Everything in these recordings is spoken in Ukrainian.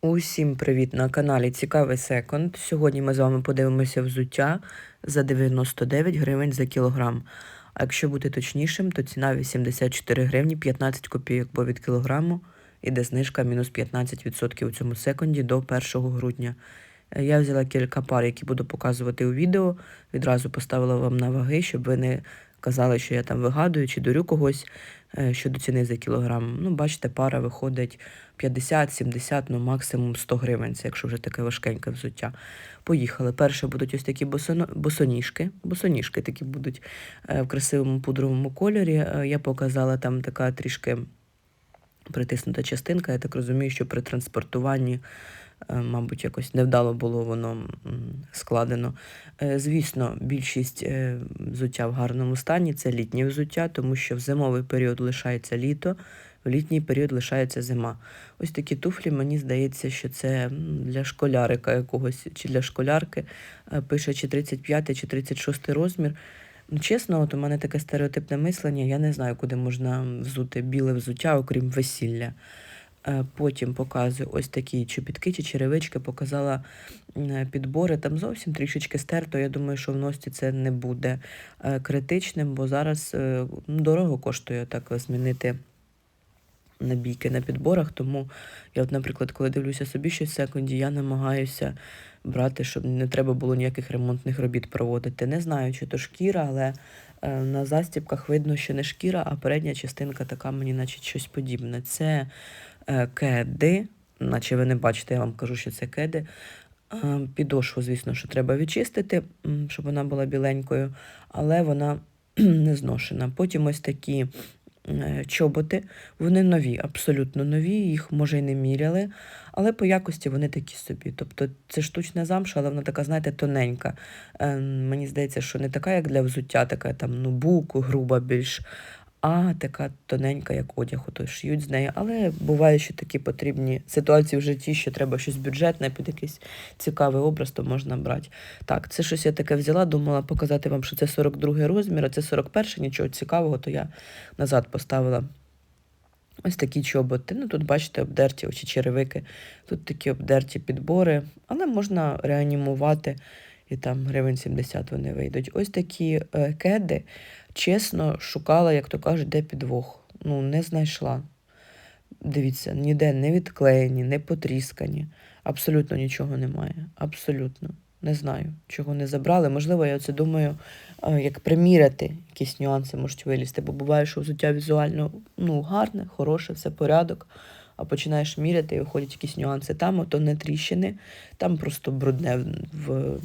Усім привіт на каналі Цікавий Секонд. Сьогодні ми з вами подивимося взуття за 99 гривень за кілограм. А якщо бути точнішим, то ціна 84 гривні 15 копійок, бо від кілограму іде знижка мінус 15% у цьому секунді до 1 грудня. Е, Я взяла кілька пар, які буду показувати у відео. Відразу поставила вам на ваги, щоб ви не казали, що я там вигадую чи дурю когось е, щодо ціни за кілограм. Ну, бачите, пара виходить 50, 70, ну максимум 100 гривень, це якщо вже таке важкеньке взуття. Поїхали. Перше будуть ось такі босоно... босоніжки. Босоніжки такі будуть е, в красивому пудровому кольорі. Е, Я показала там така трішки притиснута частинка. Я так розумію, що при транспортуванні, мабуть, якось невдало було воно складено. Е, Звісно, більшість е, взуття в гарному стані це літнє взуття, тому що в зимовий період лишається літо, в літній період лишається зима. Ось такі туфлі, мені здається, що це для школярика якогось чи для школярки. Е, Пише чи 35 чи 36 розмір. Ну, Чесно, от у мене таке стереотипне мислення, я не знаю, куди можна взути біле взуття, окрім весілля. Е, Потім показую ось такі чобітки чи черевички, показала підбори. Там зовсім трішечки стерто. Я думаю, що в носці це не буде е, критичним, бо зараз е, ну, дорого коштує так змінити набійки на підборах. Тому я, от, наприклад, коли дивлюся собі щось в секунді, я намагаюся брати, щоб не треба було ніяких ремонтних робіт проводити. Не знаю, чи то шкіра, але на застібках видно, що не шкіра, а передня частинка така мені, наче щось подібне. Це кеди, наче ви не бачите, я вам кажу, що це кеди. Е, Підошву, звісно, що треба відчистити, щоб вона була біленькою, але вона не зношена. Потім ось такі е, чоботи, вони нові, абсолютно нові, їх може й не міряли, але по якості вони такі собі. Тобто це штучна замша, але вона така, знаєте, тоненька. Е, Мені здається, що не така, як для взуття, така там ну, буку, груба більш, а така тоненька, як одяг, ото шиють з неї. Але буває, що такі потрібні ситуації в житті, що треба щось бюджетне під якийсь цікавий образ, то можна брати. Так, це щось я таке взяла, думала показати вам, що це 42 розмір, а це 41, нічого цікавого, то я назад поставила. Ось такі чоботи. Ну, тут, бачите, обдерті очі черевики, тут такі обдерті підбори, але можна реанімувати, і там гривень 70 вони вийдуть. Ось такі е, кеди. Чесно, шукала, як то кажуть, де підвох. Ну, не знайшла. Дивіться, ніде не відклеєні, не потріскані. Абсолютно нічого немає. Абсолютно. Не знаю, чого не забрали. Можливо, я оце думаю, е, як приміряти якісь нюанси можуть вилізти, бо буває, що взуття візуально ну, гарне, хороше, все порядок. А починаєш міряти і виходять якісь нюанси. Там ото не тріщини, там просто брудне в,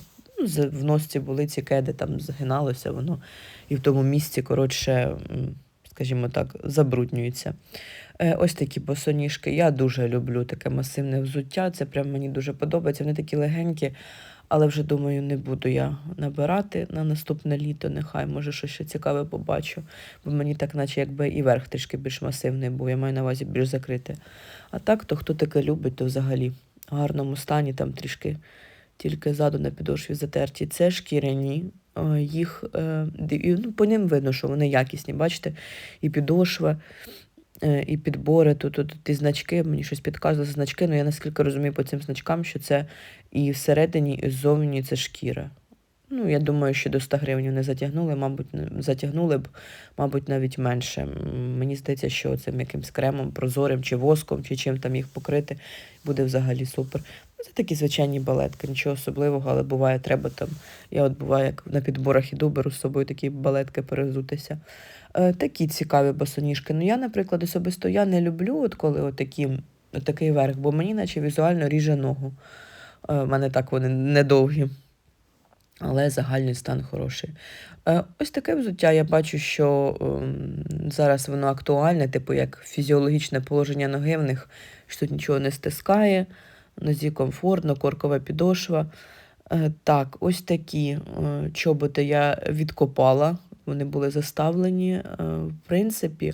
в, носці були ці кеди, там згиналося воно, і в тому місці, коротше, скажімо так, забруднюється. Е, Ось такі босоніжки. Я дуже люблю таке масивне взуття. Це прям мені дуже подобається. Вони такі легенькі, але вже думаю, не буду я набирати на наступне літо. Нехай може щось ще цікаве побачу. Бо мені так, наче якби і верх трішки більш масивний, був, я маю на увазі більш закритий. А так, то хто таке любить, то взагалі в гарному стані, там трішки тільки ззаду на підошві затерті. Це шкіряні. е, Їх е, і, ну, по ним видно, що вони якісні. Бачите, і підошва, е, і підбори. Тут, тут ті значки, мені щось підказували значки, але я наскільки розумію по цим значкам, що це і всередині, і ззовні це шкіра. Ну, я думаю, що до 100 гривень не затягнули, мабуть, затягнули б, мабуть, навіть менше. Мені здається, що цим якимсь кремом, прозорим чи воском, чи чим там їх покрити, буде взагалі супер. Ну, Це такі звичайні балетки, нічого особливого, але буває, треба там. Я от буває, як на підборах іду, беру з собою такі балетки перезутися. Е, такі цікаві босоніжки. Ну, я, наприклад, особисто я не люблю, от коли от такі, верх, бо мені наче візуально ріже ногу. Е, мене так вони недовгі але загальний стан хороший. Е, Ось таке взуття. Я бачу, що ем, зараз воно актуальне, типу як фізіологічне положення ноги в них, що тут нічого не стискає, нозі комфортно, коркова підошва. Е, Так, ось такі е, чоботи я відкопала, вони були заставлені. В принципі,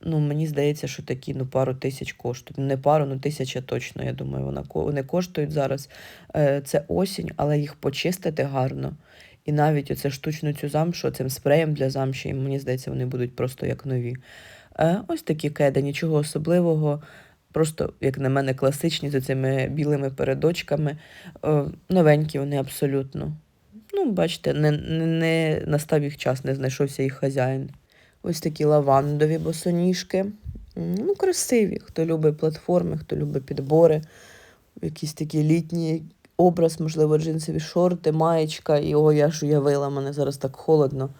ну, мені здається, що такі ну, пару тисяч коштують. Ну, Не пару, ну тисяча точно, я думаю, вона, вони коштують зараз. Е, Це осінь, але їх почистити гарно. І навіть оце штучну цю замшу, цим спреєм для замші, мені здається, вони будуть просто як нові. Е, Ось такі кеди, нічого особливого. Просто, як на мене, класичні з цими білими передочками. Е, новенькі вони абсолютно. Ну, бачите, не, не, не настав їх час, не знайшовся їх хазяїн. Ось такі лавандові босоніжки. Ну, красиві. Хто любить платформи, хто любить підбори, якісь такі літні образ, можливо, джинсові шорти, маєчка. І о, я ж уявила, мене зараз так холодно.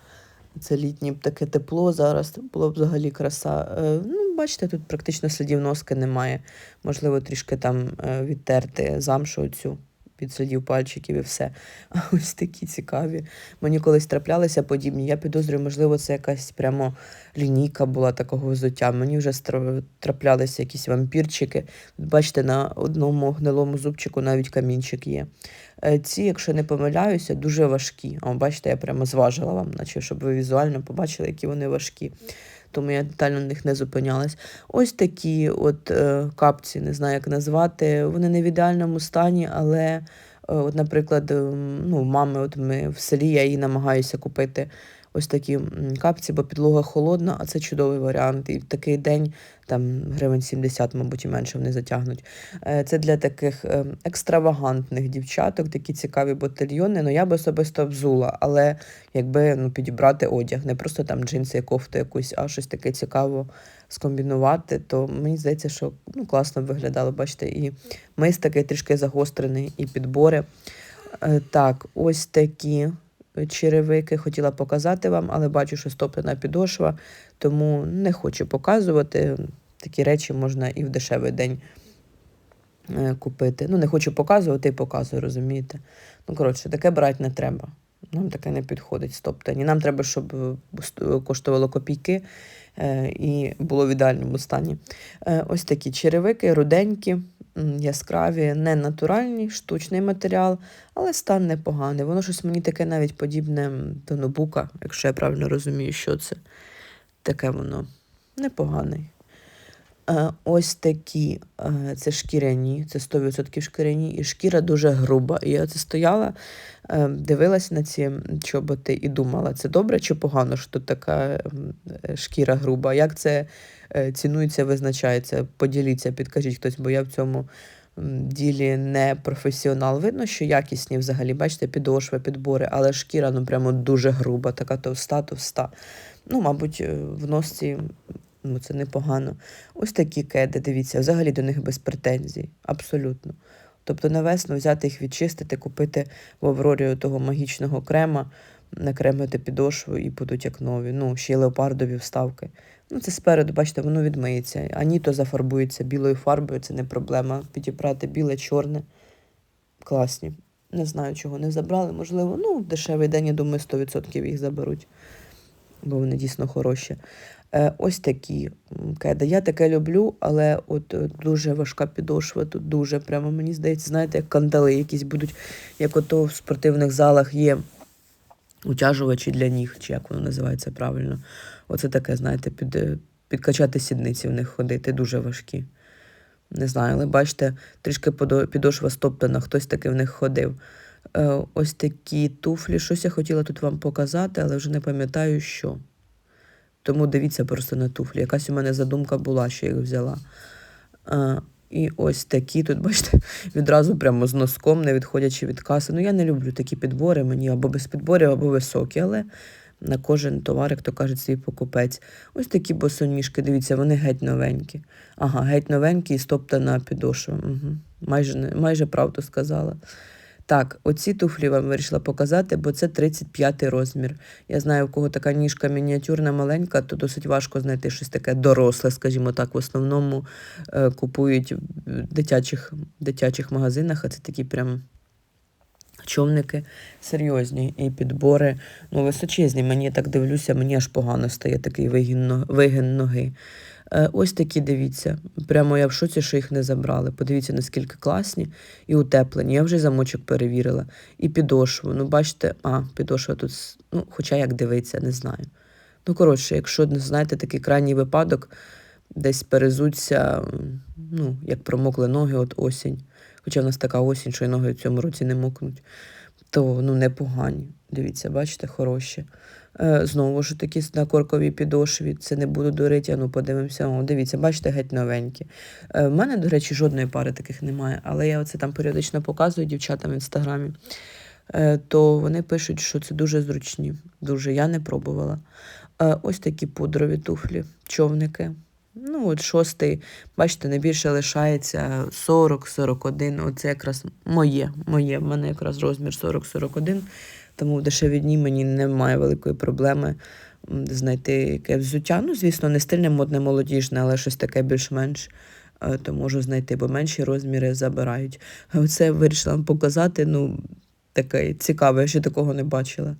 Це літнє таке тепло зараз, було б взагалі краса. Е, ну, бачите, тут практично слідів носки немає. Можливо, трішки там е, відтерти замшу цю від слідів пальчиків і все. А ось такі цікаві. Мені колись траплялися подібні. Я підозрюю, можливо, це якась прямо лінійка була такого взуття. Мені вже траплялися якісь вампірчики. Бачите, на одному гнилому зубчику навіть камінчик є. Е, Ці, якщо не помиляюся, дуже важкі. О, бачите, я прямо зважила вам, наче щоб ви візуально побачили, які вони важкі. Тому я детально на них не зупинялась. Ось такі от е, капці, не знаю, як назвати. Вони не в ідеальному стані, але, е, от, наприклад, е, ну, мами, от ми в селі, я їй намагаюся купити ось такі капці, бо підлога холодна, а це чудовий варіант. І в такий день там гривень 70, мабуть, і менше вони затягнуть. Е, Це для таких е, екстравагантних дівчаток, такі цікаві ботильйони. Ну, я би особисто взула, але якби ну, підібрати одяг, не просто там джинси, кофту якусь, а щось таке цікаво скомбінувати, то мені здається, що ну, класно виглядало. Бачите, і мис такий трішки загострений, і підбори. Е, Так, ось такі черевики хотіла показати вам, але бачу, що стоптана підошва, тому не хочу показувати. Такі речі можна і в дешевий день е, купити. Ну, не хочу показувати і показую, розумієте? Ну, коротше, таке брати не треба. Нам таке не підходить стоптані. Нам треба, щоб е, коштувало копійки е, і було в ідеальному стані. Ось такі черевики, руденькі, яскраві, не натуральні, штучний матеріал, але стан непоганий. Воно щось мені таке навіть подібне до ноутбука, якщо я правильно розумію, що це. Таке воно непоганий. Е, Ось такі, е, це шкіряні, це 100% шкіряні, і шкіра дуже груба. І я це стояла, е, дивилася на ці чоботи і думала, це добре чи погано, що тут така шкіра груба? Як це цінується, визначається? Поділіться, підкажіть хтось, бо я в цьому ділі не професіонал. Видно, що якісні взагалі, бачите, підошви, підбори, але шкіра ну прямо дуже груба, така товста, товста. Ну, мабуть, в носці ну, це непогано. Ось такі кеди, дивіться, взагалі до них без претензій. Абсолютно. Тобто на весну взяти їх, відчистити, купити в Аврорі того магічного крема, накремити підошву і будуть як нові. Ну, ще й леопардові вставки. Ну, це спереду, бачите, воно відмиється. Ані то зафарбується білою фарбою, це не проблема. Підібрати біле, чорне. Класні. Не знаю, чого не забрали. Можливо, ну, дешевий день, я думаю, 100% їх заберуть, бо вони дійсно хороші. Е, ось такі кеди. Я таке люблю, але от е, дуже важка підошва тут дуже прямо, мені здається, знаєте, як кандали якісь будуть, як ото в спортивних залах є утяжувачі для ніг, чи як воно називається правильно. Оце таке, знаєте, під, е, підкачати сідниці в них ходити, дуже важкі. Не знаю, але бачите, трішки підошва стоптана, хтось таки в них ходив. Е, ось такі туфлі. Щось я хотіла тут вам показати, але вже не пам'ятаю, що. Тому дивіться просто на туфлі. Якась у мене задумка була, що я їх взяла. А, і ось такі тут, бачите, відразу прямо з носком, не відходячи від каси. Ну, я не люблю такі підбори, мені або без підборів, або високі, але на кожен товар, як то кажуть, свій покупець. Ось такі босоніжки, дивіться, вони геть новенькі. Ага, геть новенькі і стоптана підошва. Угу. Майже, майже правду сказала. Так, оці туфлі вам вирішила показати, бо це 35 розмір. Я знаю, у кого така ніжка мініатюрна, маленька, то досить важко знайти щось таке доросле, скажімо так. В основному е, купують в дитячих, дитячих магазинах, а це такі прям човники серйозні і підбори ну, височезні. Мені так дивлюся, мені аж погано стає такий вигін, вигін ноги. Е, ось такі, дивіться. Прямо я в шоці, що їх не забрали. Подивіться, наскільки класні і утеплені. Я вже замочок перевірила. І підошву. Ну, бачите, а, підошва тут, ну, хоча як дивиться, не знаю. Ну, коротше, якщо не знаєте такий крайній випадок, десь перезуться, ну, як промокли ноги, от осінь. Хоча в нас така осінь, що й ноги в цьому році не мокнуть, то ну, непогані. Дивіться, бачите, хороші. Е, Знову ж таки на корковій підошві. Це не буду дурити, а ну подивимося. О, дивіться, бачите, геть новенькі. Е, В мене, до речі, жодної пари таких немає, але я оце там періодично показую дівчатам в інстаграмі. Е, То вони пишуть, що це дуже зручні. Дуже я не пробувала. Ось такі пудрові туфлі, човники. Ну, от шостий, бачите, найбільше лишається 40-41. Оце якраз моє. моє. В мене якраз розмір 40-41, тому дешеві дні мені немає великої проблеми знайти яке взуття. Ну, звісно, не стильне, модне, молодіжне, але щось таке більш-менш. е, То можу знайти, бо менші розміри забирають. Оце вирішила вам показати. Ну, таке цікаве, я ще такого не бачила.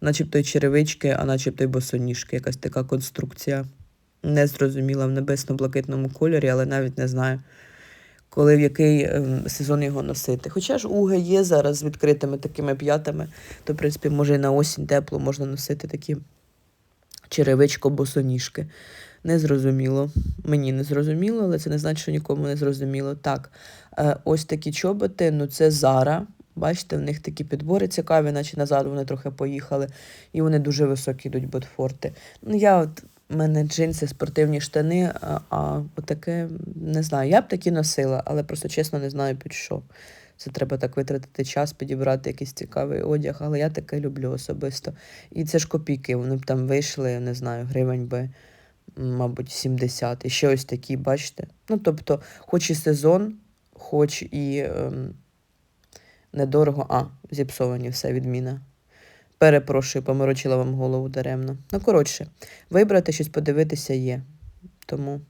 Начебто й черевички, а начебто й босоніжки. Якась така конструкція. Не зрозуміла в небесно-блакитному кольорі, але навіть не знаю, коли в який ем, сезон його носити. Хоча ж уги є зараз з відкритими такими п'ятами, то, в принципі, може і на осінь тепло можна носити такі черевичко босоніжки. Не зрозуміло. Мені не зрозуміло, але це не значить, що нікому не зрозуміло. Так, е, ось такі чоботи, ну це Зара. Бачите, в них такі підбори цікаві, наче назад вони трохи поїхали, і вони дуже високі йдуть ботфорти. Ну, я от, в мене джинси, спортивні штани, а, а отаке не знаю. Я б такі носила, але просто чесно не знаю під що. Це треба так витратити час, підібрати якийсь цікавий одяг, але я таке люблю особисто. І це ж копійки, вони б там вийшли, не знаю, гривень би, мабуть, 70. І ще ось такі, бачите? Ну, тобто, хоч і сезон, хоч і ем, недорого. А, зіпсовані все, відміна. Перепрошую, поморочила вам голову даремно. Ну, коротше, вибрати щось подивитися є. Тому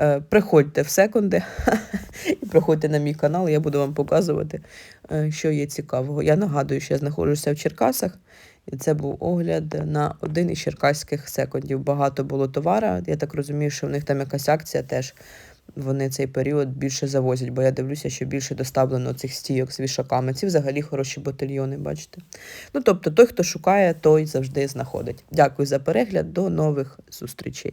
е, приходьте в секунди і приходьте на мій канал, я буду вам показувати, е, що є цікавого. Я нагадую, що я знаходжуся в Черкасах, і це був огляд на один із черкаських секундів. Багато було товара. Я так розумію, що в них там якась акція теж. Вони цей період більше завозять, бо я дивлюся, що більше доставлено цих стійок з вішаками. Ці взагалі хороші батальйони, бачите. Ну тобто, той, хто шукає, той завжди знаходить. Дякую за перегляд. До нових зустрічей.